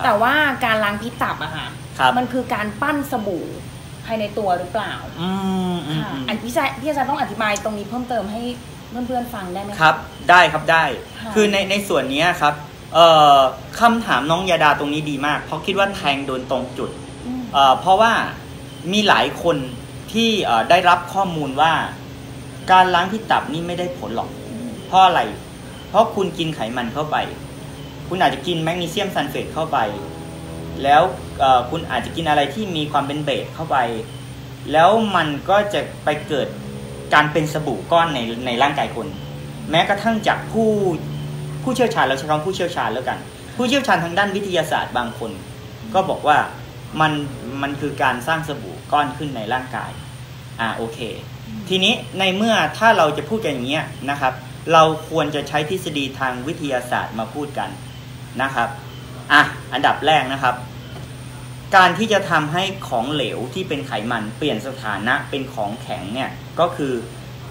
ครับแต่ว่าการล้างพิษตับอะค่ะครับมันคือการปั้นสบู่ภายในตัวหรือเปล่าอืมอืมค่ะอืมอันพี่ชายพี่อาจารย์ต้องอธิบายตรงนี้เพิ่มเติมให้เพื่อนๆฟังได้ไหมะครับ ได้ครับได้ค่ะคือในในส่วนเนี้ยครับเอ่อคำถามน้องยาดาตรงนี้ดีมาก เพราะคิดว่าแทงโดนตรงจุดอืมเอ่อเพราะว่ามีหลายคนที่เอ่อได้รับข้อมูลว่า การล้างพิษตับนี่ไม่ได้ผลหรอก เพราะอะไร เพราะคุณกินไขมันเข้าไป คุณอาจจะกินแมกนีเซียมซัลเฟตเข้าไป แล้วคุณอาจจะกินอะไรที่มีความเป็นเบสเข้าไป แล้วมันก็จะไปเกิดการเป็นสบู่ก้อนในในร่างกายคน แม้กระทั่งจากผู้ผู้เชี่ยวชาญเราใช้คำผู้เชี่ยวชาญแล้วกัน ผู้เชี่ยวชาญทางด้านวิทยาศาสตร์บางคน ก็บอกว่ามันมันคือการสร้างสบู่ก้อนขึ้นในร่างกาย อ่าโอเค ทีนี้ในเมื่อถ้าเราจะพูดกันอย่างเงี้ยนะครับ เราควรจะใช้ทฤษฎีทางวิทยาศาสตร์มาพูดกัน นะครับอะอันดับแรกนะครับ การที่จะทำให้ของเหลวที่เป็นไขมันเปลี่ยนสถานะเป็นของแข็งเนี่ยก็คือ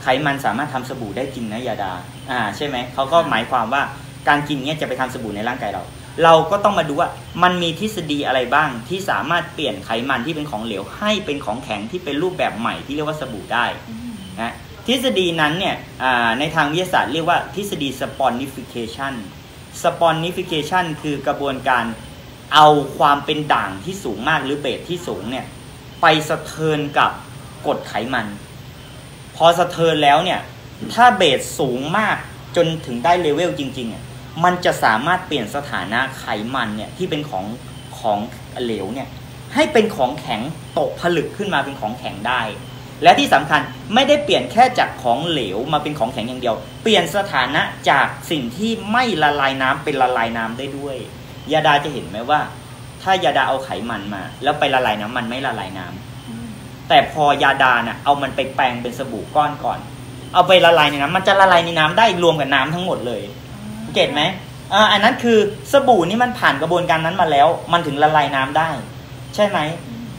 ไขมันสามารถทำสบู่ได้จริงนะยาดาอ่าใช่ไหมเขาก็หมายความว่าการกินเนี่ยจะไปทำสบู่ในร่างกายเรา เราก็ต้องมาดูว่ามันมีทฤษฎีอะไรบ้างที่สามารถเปลี่ยนไขมันที่เป็นของเหลวให้เป็นของแข็งที่เป็นรูปแบบใหม่ที่เรียกว่าสบู่ได้นะทฤษฎีนั้นเนี่ยอ่าในทางวิทยาศาสตร์เรียกว่าทฤษฎี saponification saponification คื อกระบวนการเอาความเป็นด่างที่สูงมากหรือเบสที่สูงเนี่ย ไปสะเทินกับกรดไขมัน พอสะเทินแล้วเนี่ย ถ้าเบสสูงมากจนถึงได้เลเวลจริงๆเนี่ยมันจะสามารถเปลี่ยนสถานะไขมันเนี่ยที่เป็นของของเหลวเนี่ยให้เป็นของแข็งตกผลึกขึ้นมาเป็นของแข็งได้ และที่สำคัญไม่ได้เปลี่ยนแค่จากของเหลวมาเป็นของแข็งอย่างเดียว เปลี่ยนสถานะจากสิ่งที่ไม่ละลายน้ำเป็นละลายน้ำได้ด้วย ยาดาจะเห็นไหมว่า ถ้ายาดาเอาไขมันมา แล้วไปละลายน้ำมันไม่ละลายน้ำแต่พอยาดาน่ะเอามันไปแปลงเป็นสบู่ก้อนก่อน เอาไปละลายในน้ำมันจะละลายในน้ำได้รวมกับน้ำทั้งหมดเลยเก็ตไหมอ่าอันนั้นคือสบู่นี่มันผ่านกระบวนการนั้นมาแล้ว มันถึงละลายน้ำได้ ใช่ไหม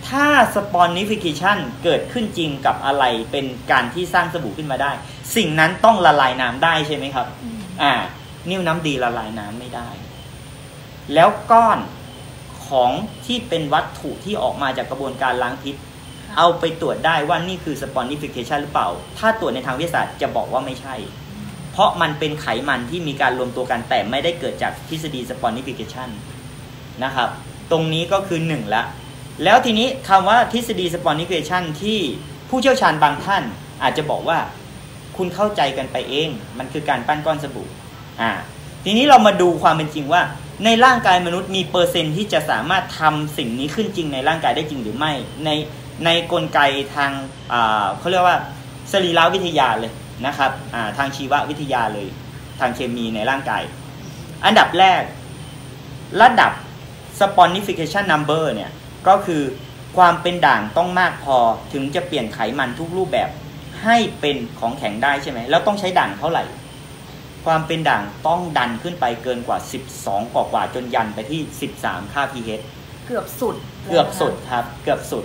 ถ้าสปอนนิฟิเคชันเกิดขึ้นจริงกับอะไรเป็นการที่สร้างสบู่ขึ้นมาได้ สิ่งนั้นต้องละลายน้ำได้ใช่ไหมครับ อ่า นิ้วน้ำดีละลายน้ำไม่ได้ แล้วก้อนของที่เป็นวัตถุที่ออกมาจากกระบวนการล้างพิษ เอาไปตรวจได้ว่านี่คือสปอนนิฟิเคชันหรือเปล่า ถ้าตรวจในทางวิทยาศาสตร์จะบอกว่าไม่ใช่ เพราะมันเป็นไขมันที่มีการรวมตัวกันแต่ไม่ได้เกิดจากทฤษฎีสปอนนิฟิเคชันนะครับ ตรงนี้ก็คือหนึ่งละ แล้วทีนี้คำว่าทฤษฎีสปอนนิฟิเคชันที่ผู้เชี่ยวชาญบางท่านอาจจะบอกว่าคุณเข้าใจกันไปเอง มันคือการปั้นก้อนสบู่อ่าทีนี้เรามาดูความเป็นจริงว่า ในร่างกายมนุษย์มีเปอร์เซ็นต์ที่จะสามารถทำสิ่งนี้ขึ้นจริงในร่างกายได้จริงหรือไม่ ในในกลไกทางอ่าเขาเรียกว่าสรีรวิทยาเลยนะครับอ่าทางชีววิทยาเลย ทางเคมีในร่างกาย อันดับแรก ระดับ saponification number เนี่ย ก็คือความเป็นด่างต้องมากพอถึงจะเปลี่ยนไขมันทุกรูปแบบให้เป็นของแข็งได้ใช่ไหมแล้วต้องใช้ด่างเท่าไหร่ ความเป็นด่างต้องดันขึ้นไปเกินกว่า 12 กว่ากว่าๆจนยันไปที่ 13 ค่า pH เกือบสุดเกือบสุดครับ เกือบสุด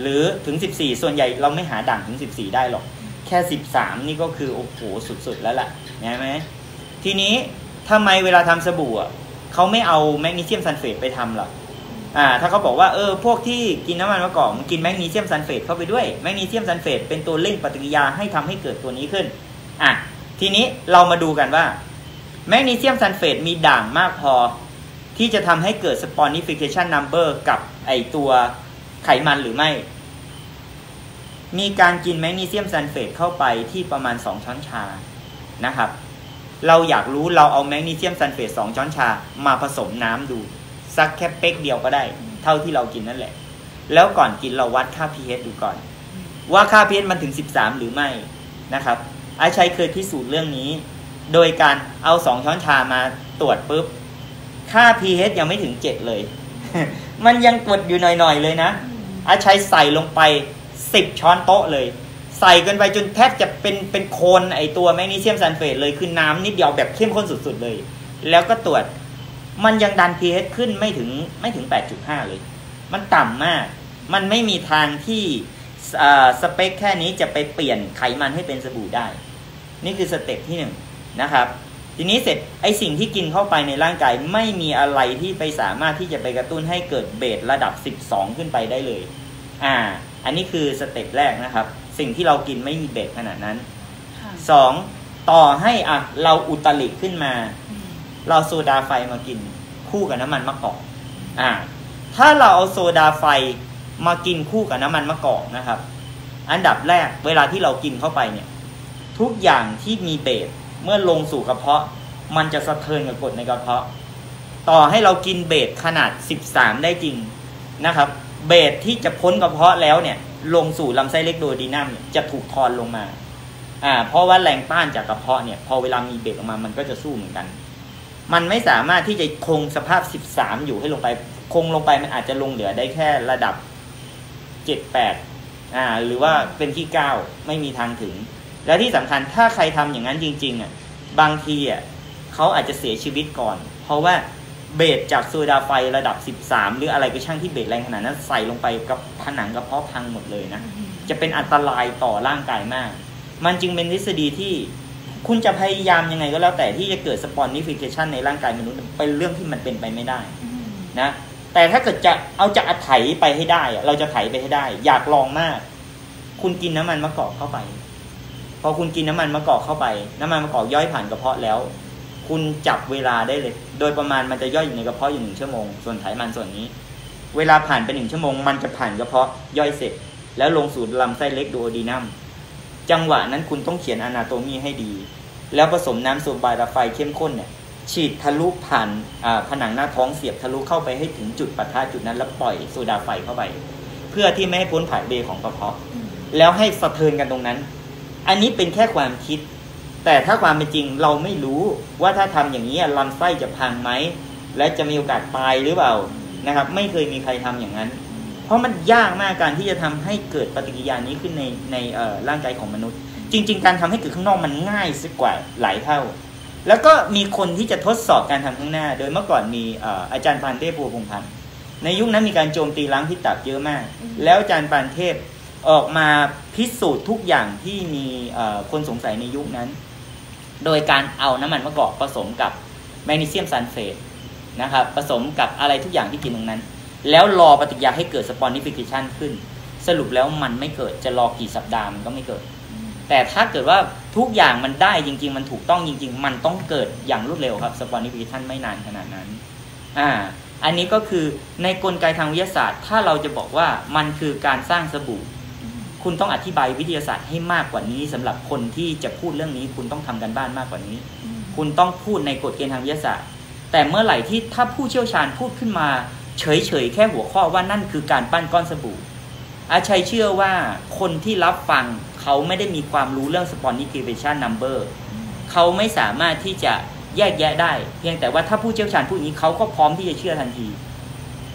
หรือถึง 14 ส่วนใหญ่เราไม่หาด่างถึง 14 ได้หรอก แค่ 13 นี่ก็คือโอ้โหสุดๆแล้วล่ะเห็นไหมทีนี้ทำไมเวลาทำสบู่อะเขาไม่เอาแมกนีเซียมซัลเฟตไปทำล่ะอ่าถ้าเขาบอกว่าเออพวกที่กินน้ำมันมะกอกมันกินแมกนีเซียมซัลเฟตเข้าไปด้วยแมกนีเซียมซัลเฟตเป็นตัวเร่งปฏิกิริยาให้ทำให้เกิดตัวนี้ขึ้นอะทีนี้เรามาดูกันว่าแมกนีเซียมซัลเฟตมีด่างมากพอ ที่จะทำให้เกิด saponification number กับไอตัวไขมันหรือไม่ มีการกินแมกนีเซียมซัลเฟตเข้าไปที่ประมาณ 2 ช้อนชานะครับ เราอยากรู้เราเอาแมกนีเซียมซัลเฟต2ช้อนชามาผสมน้ำดู สักแค่เป๊กเดียวก็ได้ เท่าที่เรากินนั่นแหละ แล้วก่อนกินเราวัดค่า pH ดูก่อน ว่าค่า pH มันถึง 13 หรือไม่นะครับอาชัยเคยพิสูจน์เรื่องนี้ โดยการเอา2ช้อนชามาตรวจปุ๊บ ค่า pH ยังไม่ถึง 7 เลย มันยังกดอยู่หน่อยๆเลยนะอาชัยใส่ลงไป 10 ช้อนโต๊ะเลย ใส่กันไปจนแทบจะเป็นเป็นโคนไอตัวแมกนีเซียมซัลเฟตเลยคือน้ำนิดเดียวแบบเข้มข้นสุดๆเลย แล้วก็ตรวจ มันยังดัน pH ขึ้นไม่ถึงไม่ถึง 8.5 เลย มันต่ำมาก มันไม่มีทางที่เอ่อสเปคแค่นี้จะไปเปลี่ยนไขมันให้เป็นสบู่ได้ นี่คือสเต็ปที่หนึ่งนะครับ ทีนี้เสร็จไอสิ่งที่กินเข้าไปในร่างกายไม่มีอะไรที่ไปสามารถที่จะไปกระตุ้นให้เกิดเบสระดับ 12 ขึ้นไปได้เลย อ่า อันนี้คือสเต็ปแรกนะครับ สิ่งที่เรากินไม่มีเบสขนาดนั้นค่ะสองต่อให้อะเราอุตริขึ้นมาอืม เราโซดาไฟมากินคู่กับน้ำมันมะกอกอ่า ถ้าเราเอาโซดาไฟมากินคู่กับน้ำมันมะกอกนะครับ อันดับแรกเวลาที่เรากินเข้าไปเนี่ย ทุกอย่างที่มีเบสเมื่อลงสู่กระเพาะ มันจะสะเทือนกับกรดในกระเพาะ ต่อให้เรากินเบสขนาด 13 ได้จริงนะครับ เบสที่จะพ้นกระเพาะแล้วเนี่ย ลงสู่ลำไส้เล็กโดยดีนัมจะถูกทอนลงมาอ่าเพราะว่าแรงต้านจากกระเพาะเนี่ย พอเวลามีเบสออกมามันก็จะสู้เหมือนกัน มันไม่สามารถที่จะคงสภาพ 13 อยู่ให้ลงไป คงลงไปมันอาจจะลงเหลือได้แค่ระดับ 7 8 อ่า หรือว่าเป็นที่ 9 ไม่มีทางถึง และที่สำคัญถ้าใครทำอย่างนั้นจริงๆอะบางทีอะเขาอาจจะเสียชีวิตก่อน เพราะว่าเบสจากโซดาไฟระดับ 13 หรืออะไรก็ช่างที่เบสแรงขนาดนั้นใส่ลงไปกับผนังกระเพาะพังหมดเลยนะ จะเป็นอันตรายต่อร่างกายมาก มันจึงเป็นทฤษฎีที่ คุณจะพยายามยังไงก็แล้วแต่ที่จะเกิดสปอนนิฟิเคชันในร่างกายมนุษย์เป็นเรื่องที่มันเป็นไปไม่ได้อืมนะแต่ถ้าเกิดจะเอาจะอัดไถไปให้ได้อะเราจะไถไปให้ได้ อยากลองมาก คุณกินน้ำมันมะกอกเข้าไป พอคุณกินน้ำมันมะกอกเข้าไป น้ำมันมะกอกย่อยผ่านกระเพาะแล้ว คุณจับเวลาได้เลย โดยประมาณมันจะย่อยอยู่ในกระเพาะอยู่หนึ่งชั่วโมง ส่วนไขมันส่วนนี้ เวลาผ่านไปหนึ่งชั่วโมง มันจะผ่านกระเพาะย่อยเสร็จ แล้วลงสู่ลำไส้เล็กดูโอดีนัม จังหวะนั้นคุณต้องเขียนอนาโตมีให้ดี แล้วผสมน้ำโซบาราไฟเข้มข้นเนี่ยฉีดทะลุผ่านผนังหน้าท้องเสียบทะลุเข้าไปให้ถึงจุดปะทะจุดนั้นแล้วปล่อยโซดาไฟเข้าไป เพื่อที่ไม่ให้พ้นผ่านเบของกระเพาะ แล้วให้สะเทือนกันตรงนั้น อันนี้เป็นแค่ความคิด แต่ถ้าความเป็นจริงเราไม่รู้ว่าถ้าทำอย่างนี้ลำไส้จะพังไหมและจะมีโอกาสตายหรือเปล่านะครับ ไม่เคยมีใครทำอย่างนั้น เพราะมันยากมากการที่จะทำให้เกิดปฏิกิริยานี้ขึ้นในในเอ่อร่างกายของมนุษย์ จริง ๆ การทำให้เกิดข้างนอกมันง่ายสักกว่าหลายเท่า แล้วก็มีคนที่จะทดสอบการทำข้างหน้า โดยเมื่อก่อนมีเอ่ออาจารย์ปานเทพบัวพงษ์พันธ์ในยุคนั้นมีการโจมตีล้างพิษตับเยอะมาก แล้วอาจารย์ปานเทพออกมาพิสูจน์ทุกอย่างที่มีเอ่อคนสงสัยในยุคนั้น โดยการเอาน้ำมันมะกอกผสมกับแมกนีเซียมซัลเฟตนะครับผสมกับอะไรทุกอย่างที่กินตรงนั้น แล้วรอปฏิกิริยาให้เกิดสปอนนิฟิเคชันขึ้น สรุปแล้วมันไม่เกิดจะรอกี่สัปดาห์มันก็ไม่เกิด แต่ถ้าเกิดว่าทุกอย่างมันได้จริง ๆ มันถูกต้องจริง ๆ มันต้องเกิดอย่างรวดเร็วครับสปอนนิฟิเคชันไม่นานขนาดนั้นอ่าอันนี้ก็คือในกลไกทางวิทยาศาสตร์ ถ้าเราจะบอกว่ามันคือการสร้างสบู่ คุณต้องอธิบายวิทยาศาสตร์ให้มากกว่านี้สำหรับคนที่จะพูดเรื่องนี้ คุณต้องทำกันบ้านมากกว่านี้อืมคุณต้องพูดในกฎเกณฑ์ทางวิทยาศาสตร์ แต่เมื่อไหร่ที่ถ้าผู้เชี่ยวชาญพูดขึ้นมา เฉยๆแค่หัวข้อว่านั่นคือการปั้นก้อนสบู่ อาชัยเชื่อว่าคนที่รับฟังเขาไม่ได้มีความรู้เรื่อง spondification number เขาไม่สามารถที่จะแยกแยะได้ เพียงแต่ว่าถ้าผู้เชี่ยวชาญพูดอย่างนี้เขาก็พร้อมที่จะเชื่อทันที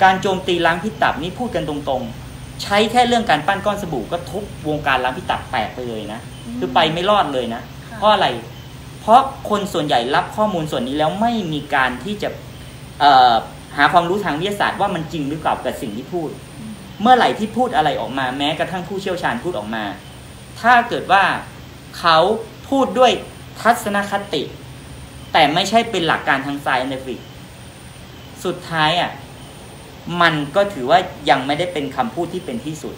การโจมตีล้างพิษตับนี่พูดกันตรงๆ ใช้แค่เรื่องการปั้นก้อนสบู่ก็ทุบวงการล้างพิษตับแตกไปเลยนะคือไปไม่รอดเลยนะค่ะเพราะอะไร เพราะคนส่วนใหญ่รับข้อมูลส่วนนี้แล้วไม่มีการที่จะเอ่อ หาความรู้ทางวิทยาศาสตร์ว่ามันจริงหรือเปล่ากับสิ่งที่พูด เมื่อไหร่ที่พูดอะไรออกมา แม้กระทั่งผู้เชี่ยวชาญพูดออกมา ถ้าเกิดว่าเขาพูดด้วยทัศนคติ แต่ไม่ใช่เป็นหลักการทาง scientific สุดท้ายอะมันก็ถือว่ายังไม่ได้เป็นคำพูดที่เป็นที่สุด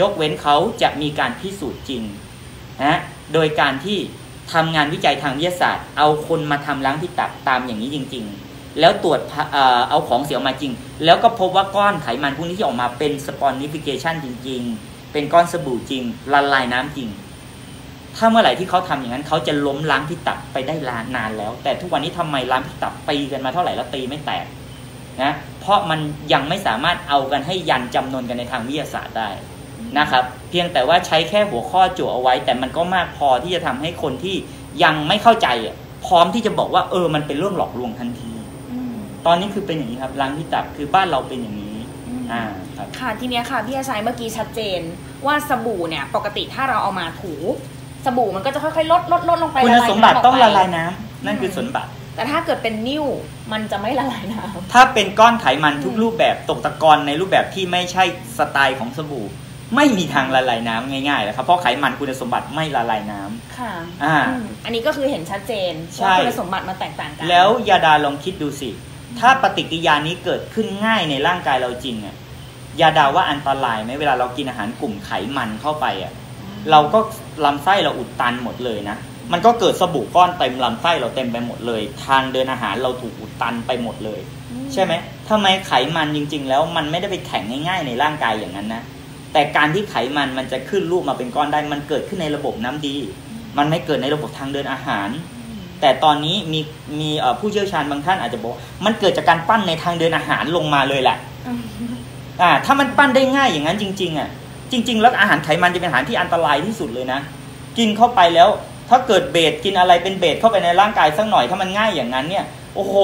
ยกเว้นเขาจะมีการพิสูจน์จริงนะโดยการที่ทำงานวิจัยทางวิทยาศาสตร์ เอาคนมาทำล้างพิษตับตามอย่างนี้จริง ๆ แล้วตรวจเอาของเสียออกมาจริง แล้วก็พบว่าก้อนไขมันพวกนี้ที่ออกมาเป็นสปอนนิฟิเคชันจริง ๆ เป็นก้อนสบู่จริงละลายน้ำจริง ถ้าเมื่อไหร่ที่เขาทำอย่างนั้นเขาจะล้มล้างพิษตับไปได้ลานานแล้ว แต่ทุกวันนี้ทำไมล้างพิษตับตีกันมาเท่าไหร่แล้วตีไม่แตกนะเพราะมันยังไม่สามารถเอากันให้ยันจำนวนกันในทางวิทยาศาสตร์ได้นะครับ เพียงแต่ว่าใช้แค่หัวข้อจั่วเอาไว้ แต่มันก็มากพอที่จะทำให้คนที่ยังไม่เข้าใจพร้อมที่จะบอกว่าเออมันเป็นเรื่องหลอกลวงทันที ตอนนี้คือเป็นอย่างนี้ครับล้างพิษตับคือบ้านเราเป็นอย่างนี้อืมอ่าครับค่ะทีเนี้ยค่ะพี่อาชัยเมื่อกี้ชัดเจนว่าสบู่เนี่ยปกติถ้าเราเอามาถูสบู่มันก็จะค่อยๆลดลดลดลงไปคุณละลายสมบัติน้ำกต้องไปละลายน้ำนั่นคือสมบัติ แต่ถ้าเกิดเป็นนิ่วมันจะไม่ละลายน้ำถ้าเป็นก้อนไขมันทุกอืมรูปแบบตกตะกอนในรูปแบบที่ไม่ใช่สไตล์ของสบู่ ไม่มีทางละลายน้ำง่ายๆแล้วครับเพราะไขมันคุณสมบัติไม่ละลายน้ำค่ะอ่าอืมอันนี้ก็คือเห็นชัดเจนใช่ว่าคุณสมบัติมันแตกต่างกันแล้วยาดาลองคิดดูสิ ถ้าปฏิกิริยานี้เกิดขึ้นง่ายในร่างกายเราจริงอะยาดาว่าอันตรายไหมเวลาเรากินอาหารกลุ่มไขมันเข้าไปอะเราก็ลำไส้เราอุดตันหมดเลยนะมันก็เกิดสบู่ก้อนเต็มลำไส้เราเต็มไปหมดเลย ทางเดินอาหารเราถูกอุดตันไปหมดเลย ใช่ไหมทำไมไขมันจริง ๆ แล้วมันไม่ได้ไปแข็งง่าย ๆ ในร่างกายอย่างนั้นนะแต่การที่ไขมันมันจะขึ้นรูปมาเป็นก้อนได้ มันเกิดขึ้นในระบบน้ำดี มันไม่เกิดในระบบทางเดินอาหาร แต่ตอนนี้มีมีเอ่อผู้เชี่ยวชาญบางท่านอาจจะบอกว่ามันเกิดจากการปั้นในทางเดินอาหารลงมาเลยแหละอืมอ่าถ้ามันปั้นได้ง่ายอย่างนั้นจริง ๆอะจริง ๆ แล้วอาหารไขมันจะเป็นอาหารที่อันตรายที่สุดเลยนะ กินเข้าไปแล้ว ถ้าเกิดเบสกินอะไรเป็นเบสเข้าไปในร่างกายสักหน่อยถ้ามันง่ายอย่างนั้นเนี่ยโอ้โห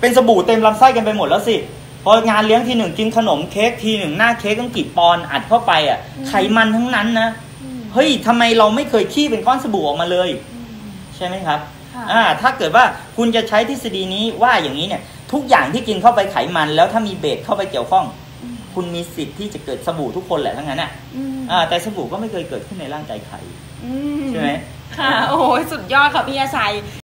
เป็นสบู่เต็มลำไส้กันไปหมดแล้วสิพองานเลี้ยงทีหนึ่งกินขนมเค้กทีหนึ่งหน้าเค้กต้องกี่ปอนด์อัดเข้าไปอะไขมันทั้งนั้นนะอืมเฮ้ยทำไมเราไม่เคยขี้เป็นก้อนสบู่ออกมาเลยอืมใช่ไหมครับค่ะ อ่าถ้าเกิดว่าคุณจะใช้ทฤษฎีนี้ว่าอย่างนี้เนี่ย ทุกอย่างที่กินเข้าไปไขมัน แล้วถ้ามีเบสเข้าไปเกี่ยวข้องอืมคุณมีสิทธิ์ที่จะเกิดสบู่ทุกคนแหละทั้งนั้นอะอืมอ่าแต่สบู่ก็ไม่เคยเกิดขึ้นในร่างกายใครอืใช่ไหมค่ะ โอ้โหสุดยอดค่ะพี่ยาชัย